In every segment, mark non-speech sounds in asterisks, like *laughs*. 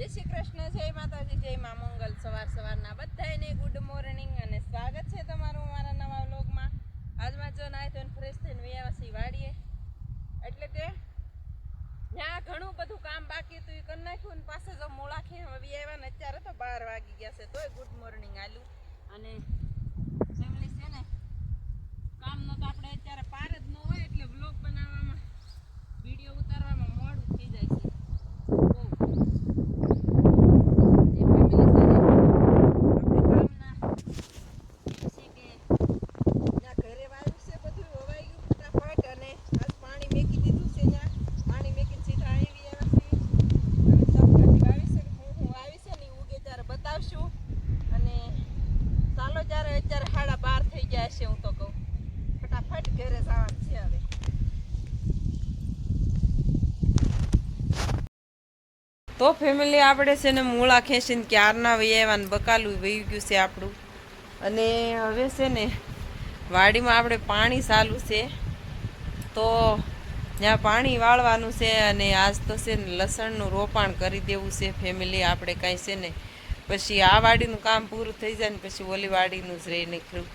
જય શ્રી કૃષ્ણ, જય માતાજી, જય મા મંગલ. સવાર સવારના બધાને ગુડ મોર્નિંગ અને સ્વાગત છે તમારું મારા નવા વ્લોગમાં. આજમાં જો નાય તો ફ્રેશ થઈને વ્યાવાસી વાળીએ એટલે કે ત્યાં ઘણું બધું કામ બાકી હતું, એ કરી નાખ્યું ને પાસે જો મોળાખી હવે ને અત્યારે તો બાર વાગી ગયા છે. તોય ગુડ મોર્નિંગ આલું અને ફેમિલી છે ને, કામનો તો આપણે અત્યારે પાર જ ન હોય એટલે વ્લોગ બનાવવામાં વીડિયો ઉતારવામાં મોડું થઈ જાય છે બહુ જે family છે ને, આપણે કામના પછી કે ત્યાં ઘરે વાવ્યું છે બધું વવાઈ ગયું ફટાફટ અને આજ પાણી મેકી દીધું છે ત્યાં પાણી મેકીને સીધા આવી આવ્યા છીએ હવે શાકભાજી વાવી છે હું હું વાવી છે ને ઈ ઉગે ત્યારે બતાવશું અને ચાલો જ્યારે અત્યારે સાડા બાર થઈ ગયા છે હું તો કહું ફટાફટ ઘરે જવાનું છે હવે તો ફેમિલી આપણે છે ને મૂળા ખેંચીને ક્યારના વૈયાવાન બકાલું વહી ગયું છે આપણું. અને હવે છે ને વાડીમાં આપણે પાણી ચાલુ છે. તો ત્યાં પાણી વાળવાનું છે અને આજ તો છે ને લસણનું રોપાણ કરી દેવું છે ફેમિલી આપણે કાંઈ છે ને. પછી આ વાડીનું કામ પૂરું થઈ જાય ને પછી ઓલી વાડીનું જ રહી નીકળ્યું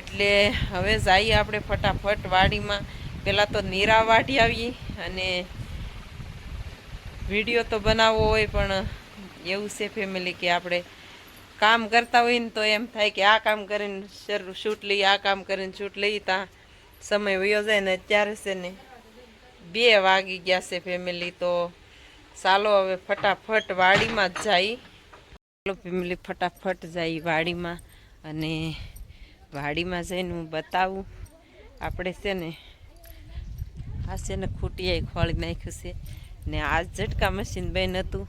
એટલે હવે જઈએ આપણે ફટાફટ વાડીમાં. પહેલાં તો નીરા વાઢી આવીએ અને વીડિયો તો બનાવવો હોય પણ એવું છે ફેમિલી કે આપણે કામ કરતા હોય ને તો એમ થાય કે આ કામ કરીને શરૂ શૂટ લઈએ, આ કામ કરીને શૂટ લઈએ ત્યાં સમય વયો જાય ને અત્યારે છે ને બે વાગી ગયા છે ફેમિલી તો ચાલો હવે ફટાફટ વાડીમાં જ જાય. ચાલો ફેમિલી ફટાફટ જાય વાડીમાં અને વાડીમાં જઈને હું બતાવું. આપણે છે ને આ છે ને ખૂટીએ ખોળી નાખ્યું છે. ને આ ઝટકા મશીન બેન હતું.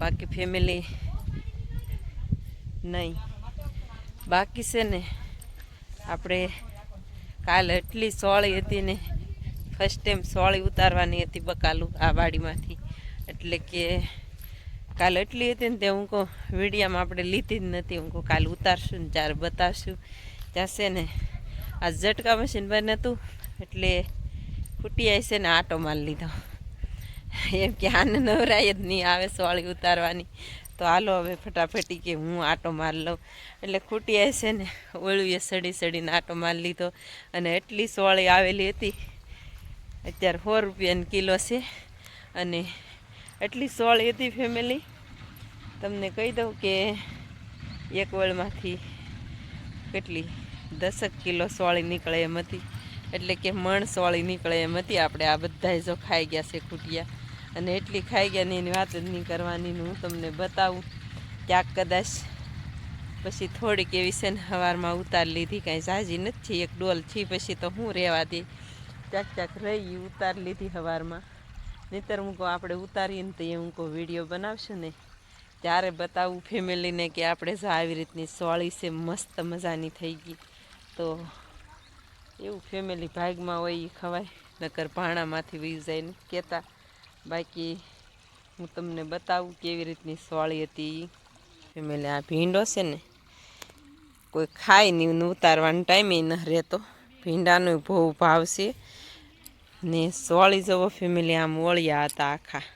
બાકી ફેમિલી નહીં. બાકી છે ને, આપણે કાલ એટલી સોળી હતી ને ફર્સ્ટ ટાઈમ સોળી ઉતારવાની હતી બકાલું આ વાડીમાંથી. એટલે કે કાલે એટલી હતી ને તે હું કહું, વિડીયામાં આપણે લીધી જ નથી. હું કહું, કાલે ઉતારશું ને ત્યારે બતાવશું. છે ને, આ ઝટકા મશીન બંધ હતું. એટલે ફૂટી આવી છે ને, આટો માલ લીધો. *laughs* એમ કે આને નવરાય જ નહીં, આવે સોળી ઉતારવાની. તો હાલો હવે ફટાફટી કે હું આટો મારી લઉં. એટલે ખૂટીએ છે ને ઓળવીએ સડી સડીને આટો મારી લીધો. અને એટલી સોળી આવેલી હતી. અત્યારે સો રૂપિયાની કિલો છે. અને એટલી સોળી હતી ફેમિલી તમને કહી દઉં કે એક વળમાંથી કેટલી? દસક કિલો સોળી નીકળે એમ હતી. એટલે કે મણ સોળી નીકળે એમ હતી. આપણે આ બધા જો ખાઈ ગયા છે ખૂટિયા. અને એટલી ખાઈ ગયા ને એની વાત જ નહીં કરવાની હું તમને બતાવું ક્યાંક કદાચ પછી થોડીક એવી છે ને સવારમાં ઉતારી લીધી, કાંઈ ઝાઝી નથી, એક ડોલથી પછી તો હું રહેવા દે. ક્યાંક ક્યાંક રહી ઉતાર લીધી સવારમાં નહીતર હું કહું આપણે ઉતારીએ ને તો એ હું કહું વીડિયો બનાવશું ને. ત્યારે બતાવું ફેમિલીને કે આપણે જો આવી રીતની સોળી છે, મસ્ત મજાની થઈ ગઈ. તો એવું ફેમિલી ભાગમાં હોય એ ખવાય, નકર ભાણામાંથી વી જાય ને કહેતા બાકી હું તમને બતાવું કેવી રીતની સોળી હતી. ફેમિલી, આ ભીંડો છે ને, કોઈ ખાય નહીં ઉતારવાનો ટાઈમે ન રહેતો ભીંડાનો બહુ ભાવ છે ને સોળી જવો ફેમિલી, આમ ઓળિયા હતા આખા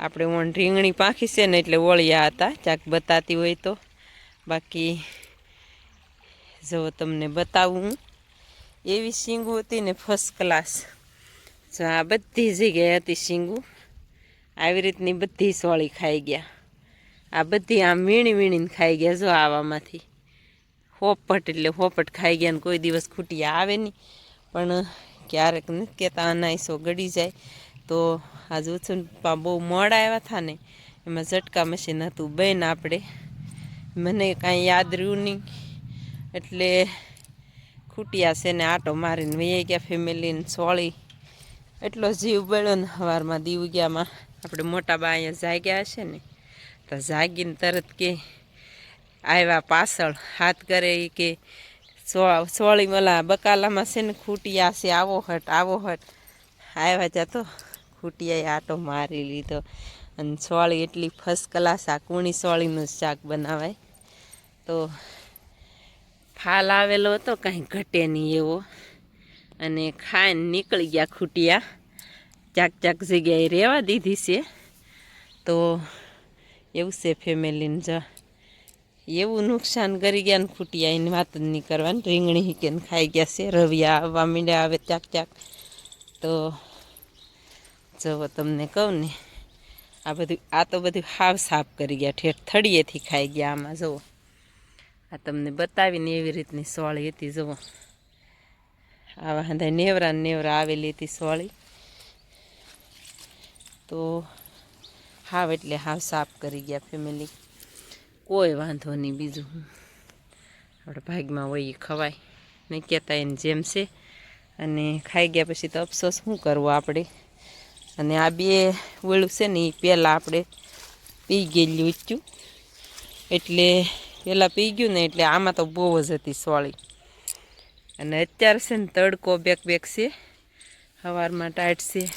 આપણે ઓણ રીંગણી પાંખી છે ને, એટલે ઓળિયા હતા ચાક બતાતી હોય તો બાકી જો તમને બતાવું. એવી શીંગું હતી ને ફર્સ્ટ ક્લાસ જો આ બધી જગ્યાએ હતી શીંગું. આવી રીતની બધી સોળી ખાઈ ગયા. આ બધી આમ વીણી વીણીને ખાઈ ગયા જો આવામાંથી. હોપટ એટલે હોપટ ખાઈ ગયા ને કોઈ દિવસ ખૂટિયા આવે નહીં. પણ ક્યારેક નથી કહેતા અનાયસો ગળી જાય. તો આજ ઉછુંપા બહુ મોડા આવ્યા હતા ને, એમાં ઝટકા મશીન હતું બેન આપણે. મને કાંઈ યાદ રહ્યું નહીં. એટલે ખૂટિયા છે ને આટો મારીને વહી ગયા ફેમિલીને સોળી. એટલો જીવ બળ્યો ને સવારમાં દીવ ગયામાં આપણે મોટા બા અહીંયા જાગ્યા હશે ને, તો જાગીને તરત કે આવ્યા પાછળ, હાથ કરે કે સોળી મલા બકાલામાં છે ને ખૂટિયા છે, આવો હટ આવો હટ. આવ્યા જતો ખૂટિયાએ આટો મારી લીધો અને સોળી એટલી ફર્સ્ટ ક્લાસ આ કૂણી સોળીનું જ શાક બનાવાય. તો ફાલ આવેલો હતો, કાંઈ ઘટે નહીં એવો. અને ખાઈને નીકળી ગયા ખૂટિયા. ચાક ચાક જગ્યાએ રહેવા દીધી છે. તો એવું છે ફેમિલીને જ. એવું નુકસાન કરી ગયા ને ખૂટિયા, એની વાત જ નહીં કરવાની. રીંગણી હીકેને ખાઈ ગયા છે, રવિયા આવવા મીંડ્યા આવે ચાક ચાક તો જવો તમને કહું ને, આ બધું, આ તો બધું હાવ સાફ કરી ગયા, ઠેઠ થળીએથી ખાઈ ગયા આમાં, જુઓ. આ તમને બતાવીને એવી રીતની સોળી હતી, જુઓ. આવા હંધાય નેવરા નેવરા આવેલી હતી સોળી. તો હાવ એટલે હાવ સાફ કરી ગયા ફેમિલી કોઈ વાંધો નહીં બીજું. આપણે ભાગમાં હોય એ ખવાય. નહીં કહેતા એને જેમ છે. અને ખાઈ ગયા પછી તો અફસોસ શું કરવો આપણે? અને આ બે ઓળું છે ને એ પહેલાં આપણે પી ગયેલું ઊંચ્યું એટલે પહેલાં પી ગયું ને એટલે આમાં તો બહુ જ હતી સોળી. અને અત્યારે છે ને તડકો બેક બેક છે. સવારમાં ટાઈટ છે.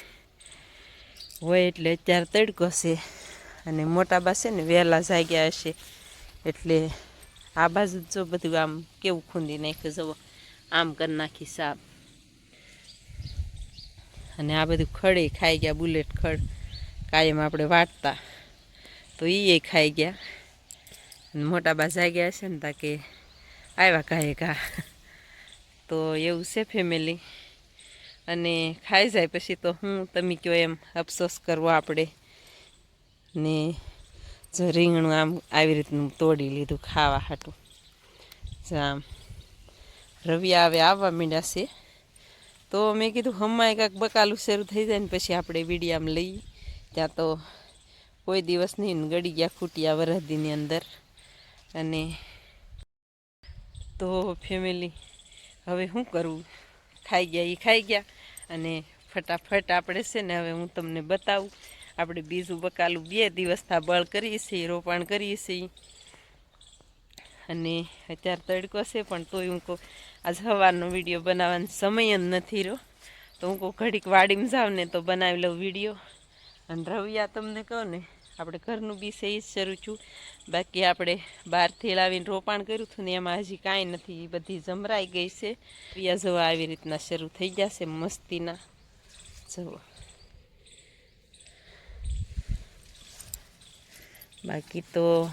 હોય એટલે અત્યારે તડકો છે. અને મોટા બા છે ને વહેલા જાગ્યા હશે. એટલે આ બાજુ જો બધું આમ કેવું ખૂંદી નાખ્યું જવો આમ કરી નાખી સાપ. અને આ બધું ખડે ખાઈ ગયા બુલેટ ખડ. કાયમ આપણે વાટતા. તો એ ખાઈ ગયા. મોટા બા જાગ્યા હશે ને તા કે આવ્યા કાંઈ કા તો એવું છે ફેમિલી અને ખાઈ જાય પછી તો હું, તમે કહો એમ અફસોસ કરવો આપણે. ને જો રીંગણું આમ આવી રીતનું તોડી લીધું ખાવા હાટું. જો આમ રવિ આવે, આવવા માંડ્યા છે. તો મેં કીધું હમણાં કાંઈક બકાલું શરૂ થઈ જાય ને પછી આપણે વિડીયામાં લઈએ. ત્યાં તો કોઈ દિવસ નહીં, ગળી ગયા ખૂટ્યા વરહદીની અંદર. અને તો ફેમિલી હવે શું કરવું ખાઈ ગયા એ ખાઈ ગયા. અને ફટાફટ આપણે છે ને હવે હું તમને બતાવું. આપણે બીજું બકાલું બે દિવસના બળ કરીએ છીએ, રોપાણ કરીએ છીએ. અને અત્યારે તડકો છે, પણ તોય હું કહું આજ સવારનો વીડિયો બનાવવાનો સમય જ નથી રહ્યો. તો હું કહું ઘડીક વાડીમાં જાઉં ને તો બનાવી લઉં વીડિયો. અને રવિયા તમને કહું ને આપણે ઘરનું બી છે જ શરૂ છું બાકી આપણે બહારથી લાવીને રોપાણ કર્યું હતું ને એમાં હજી કાંઈ નથી બધી જમરાઈ ગઈ છે. રવિયા જવા આવી રીતના શરૂ થઈ જશે મસ્તીના. જવો બાકી તો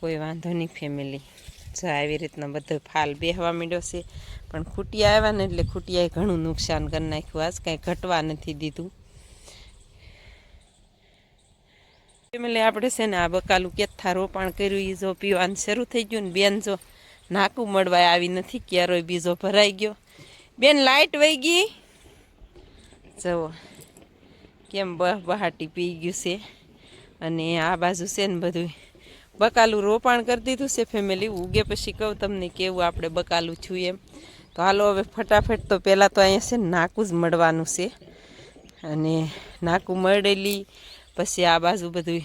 કોઈ વાંધો નહીં ફેમિલી. જો આવી રીતના બધો ફાલ બેહવા માંડ્યો છે. પણ ખૂટિયા આવ્યા ને એટલે ખૂટિયાએ ઘણું નુકસાન કરી નાખ્યું. આજ કાંઈ ઘટવા નથી દીધું. ફેમિલી આપણે છે ને આ બકાલું કેથા રોપાણ કર્યું. એ જો પીવાનું શરૂ થઈ ગયું ને બેન જો નાકું મળવા આવી નથી. ક્યારોય બીજો ભરાઈ ગયો. બેન લાઇટ વહી ગઈ? જવો કેમ બહ બહાટી પી ગયું છે. અને આ બાજુ છે ને બધું બકાલું રોપાણ કરી દીધું છે ફેમિલી. ઉગે પછી કહું તમને કેવું આપણે બકાલું છું એમ. તો હાલો હવે ફટાફટ તો પહેલાં તો અહીંયા છે નાકું જ મળવાનું છે. અને નાકું મળેલી પછી આ બાજુ બધું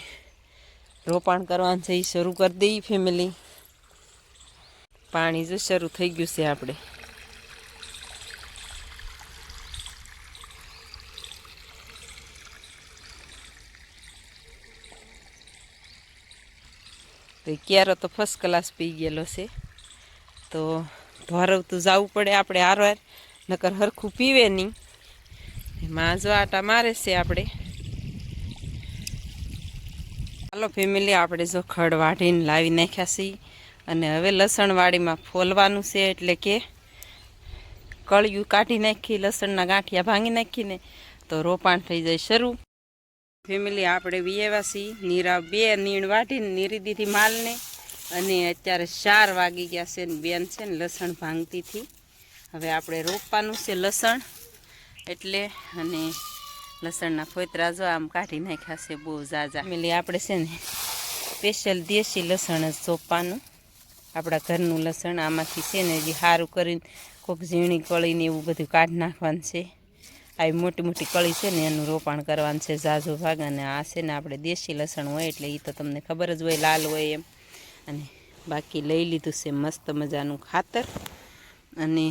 રોપાણ કરવાનું છે એ શરૂ કરી દઈએ ફેમિલી પાણી જો શરૂ થઈ ગયું છે આપણે. તો એ ક્યારો તો ફર્સ્ટ ક્લાસ પી ગયેલો છે. તો ધોરવતું જવું પડે આપણે હારવાર, નકર હરખું પીવે નહીં. માંજો આટા મારે છે આપણે. ચાલો ફેમિલી આપણે જો ખડ વાઢીને લાવી નાખ્યા છીએ. અને હવે લસણવાડીમાં ફોલવાનું છે એટલે કે કળિયું કાઢી નાખી, લસણના ગાંઠિયા ભાંગી નાખીને તો રોપાણ થઈ જાય શરૂ. ફેમિલી આપણે વિયેવા છીએ. નીરા બે નીણ વાટીને નીરી દીધી માલને. અને અત્યારે ચાર વાગી ગયા છે ને બેન છે ને લસણ ભાંગતીથી હવે આપણે રોપવાનું છે લસણ. એટલે અને લસણના ફોતરા જો આમ કાઢી નાખ્યા છે બહુ ઝાઝા. ફેમિલી આપણે છે ને સ્પેશિયલ દેશી લસણ જ સોંપવાનું. આપણા ઘરનું લસણ આમાંથી છે ને હજી સારું કરીને કોઈક ઝીણી કળીને એવું બધું કાઢી નાખવાનું છે. આવી મોટી મોટી કળી છે ને એનું રોપાણ કરવાનું છે ઝાઝો ભાગ. અને આ છે ને આપણે દેશી લસણ હોય એટલે એ તો તમને ખબર જ હોય, લાલ હોય એમ. અને બાકી લઈ લીધું છે મસ્ત મજાનું ખાતર. અને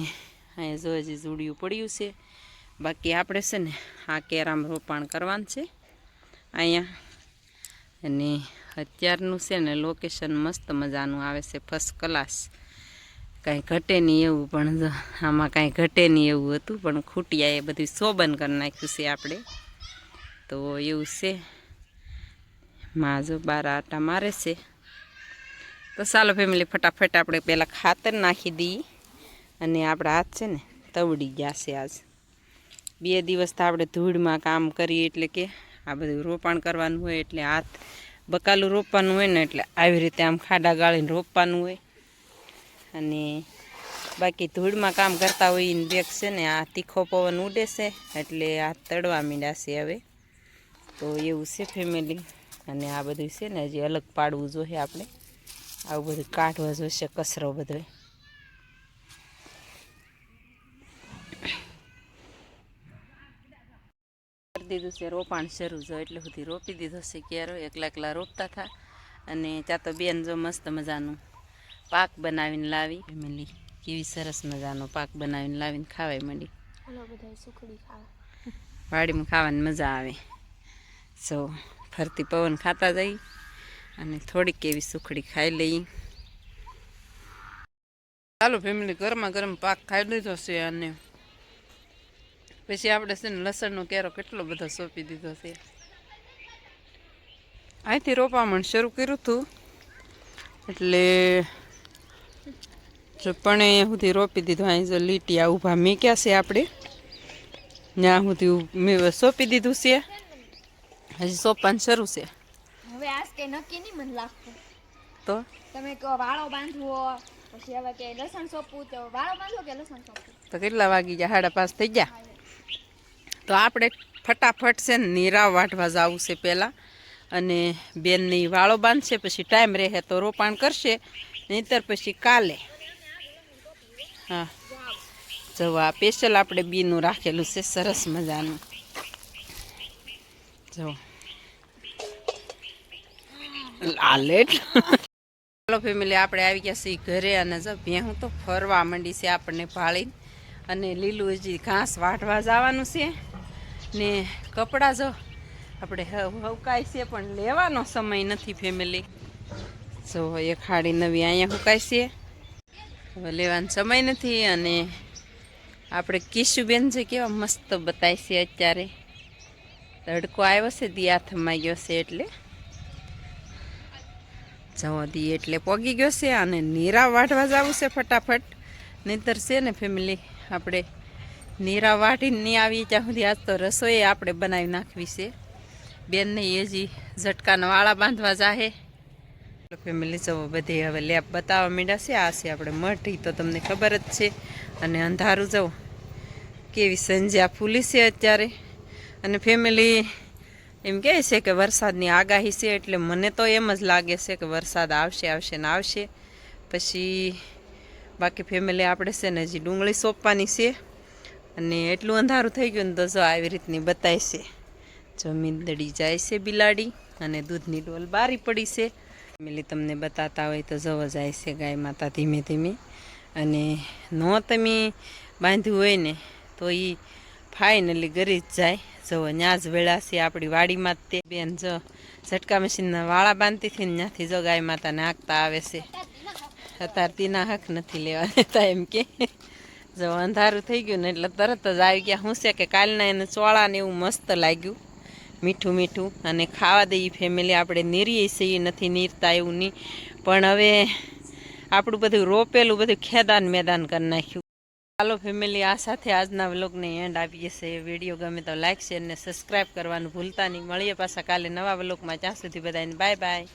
અહીંયા જો હજી જુડિયું પડ્યું છે. બાકી આપણે છે ને આ કેરામ રોપાણ કરવાનું છે. અહીંયા અને અત્યારનું છે ને લોકેશન મસ્ત મજાનું આવે છે ફર્સ્ટ ક્લાસ કાંઈ ઘટે નહીં એવું, પણ આમાં કાંઈ ઘટે નહીં એવું હતું, પણ ખૂટિયા એ બધું શોબન કરી નાખ્યું છે આપણે. તો એવું છે. માજો બાર આટા મારે છે. તો ચાલો ફેમિલી ફટાફટ આપણે પહેલાં ખાતર નાખી દઈએ. અને આપણા હાથ છે ને તવડી ગયા છે આજ. બે દિવસ તો આપણે ધૂળમાં કામ કરીએ એટલે કે આ બધું રોપાણ કરવાનું હોય એટલે હાથ બકાલું રોપવાનું હોય ને એટલે આવી રીતે આમ ખાડા ગાળીને રોપવાનું હોય. અને બાકી ધૂળમાં કામ કરતા હોય ને બેગ છે ને, આ તીખો પવન ઉડે છે એટલે આ તળવા માંડ્યા છે હવે. તો એવું છે ફેમિલી અને આ બધું છે ને હજી અલગ પાડવું જોઈએ આપણે. આવું બધું કાઢવા જોઈશે કચરો બધો. દીધું છે રોપાણ શરૂ જો એટલે સુધી રોપી દીધો છે. ક્યારો એકલા એકલા રોપતા હતા અને ત્યાં તો બેન જો મસ્ત મજાનું પાક બનાવીને લાવી. ફેમિલી કેવી સરસ મજાનો પાક બનાવીને લાવીને ખાવાય મળી સુખડી વાડીમાં ખાવાની મજા આવે. સો ફરતી પવન ખાતા જઈ અને થોડીક એવી સુખડી ખાઈ લઈ. ચાલો ફેમિલી ગરમા ગરમ પાક ખાઈ લીધો છે અને પછી આપણે છે ને લસણનો કેરો કેટલો બધો સોંપી દીધો છે. અહીંથી રોપામણ શરૂ કર્યું હતું. એટલે જો પણ સુધી રોપી દીધું અહીં જો લીટીયા ઊભા મૂક્યા છે આપણે. ત્યાં સુધી મેં સોંપી દીધું છે. હજી સોંપવાનું શરૂ છે. હવે આજ કઈ નક્કી નહીં મને લાગતું. તો? તમે કહો વાળો બાંધવો પછી હવે કે લસણ સોંપવું તો વાળો બાંધવો કે લસણ સોંપવું? તો કેટલા વાગી ગયા? સાડા પાંચ થઈ ગયા? તો આપણે ફટાફટ છે ને નીરા વાઢવા જવું છે પહેલાં. અને બેનની વાળો બાંધશે, પછી ટાઈમ રહે તો રોપાણ કરશે, નહીંતર પછી કાલે. હા. જો આ સ્પેશિયલ આપણે બીનું રાખેલું છે, સરસ મજાનું. જો લાલેટ ચાલો ફેમિલી આપણે આવી ગયા છીએ ઘરે અને જો ભેહું તો ફરવા માંડી છે આપણને ભાળીને. અને લીલું હજી ઘાસ વાઢવા જવાનું છે. ને કપડાં જો, આપણે હવ- હવકાય છે, પણ લેવાનો સમય નથી ફેમિલી જો એક હાડી નવી અહીંયા હુકાય છે. હવે લેવાનો સમય નથી અને આપણે કિશુબેન છે કેવા મસ્ત બતાય છે અત્યારે. તડકો આવ્યો છે, દી હાથમાં ગયો છે એટલે. જવા દી એટલે પોગી ગયો છે અને નીરા વાઢવા જવું છે ફટાફટ. નહીતર છે ને ફેમિલી આપણે નીરા વાઢીને નહીં આવી ત્યાં સુધી આજ તો રસોઈ આપણે બનાવી નાખવી છે. બેનને એ હજી ઝટકાના વાળા બાંધવા જાહે. ફેમિલી જવો બધી. હવે લેપ બતાવવા માંડ્યા છે. આ છે આપણે મઢી તો તમને ખબર જ છે. અને અંધારું જવો. કેવી સંજ્યા ફૂલી છે અત્યારે. અને ફેમિલી એમ કહે છે કે વરસાદની આગાહી છે એટલે મને તો એમ જ લાગે છે કે વરસાદ આવશે આવશે ને આવશે. પછી બાકી ફેમિલી આપણે છે ને હજી ડુંગળી સોંપવાની છે. અને એટલું અંધારું થઈ ગયું ને તો જો આવી રીતની બતાય છે. જમીન દડી જાય છે બિલાડી અને દૂધની ડોલ બારી પડી છે. ફેમિલી તમને બતાતા હોય તો જવો જાય છે ગાય માતા ધીમે ધીમે. અને ન તમે બાંધ્યું હોય ને તો એ ફાઇનલી ગરી જ જાય. જો ત્યાં જ વેળા છે આપણી વાડીમાં જ તે. બેન જો ઝટકા મશીનના વાળા બાંધતી હતી ને ત્યાંથી જો ગાય માતાને હાંકતા આવે છે. અત્યારે તેના હક નથી લેવા દેતા એમ કે. જો અંધારું થઈ ગયું ને એટલે તરત જ આવી ગયા હું છે કે કાલના એને ચોળા ને એવું મસ્ત લાગ્યું. મીઠું મીઠું અને ખાવા દઈએ ફેમિલી આપણે નીરીએ છીએ, નથી નીરતા એવું નહીં પણ હવે આપણું બધું રોપેલું બધું ખેદાન મેદાન કરી નાખ્યું. ચાલો ફેમિલી આ સાથે આજના વ્લોગને એન્ડ આપીએ છીએ. વીડિયો ગમે તો લાઈક શેર ને સબસ્ક્રાઈબ કરવાનું ભૂલતા નહીં. મળીએ પાછા કાલે નવા વ્લોગમાં ત્યાં સુધી બધાને બાય બાય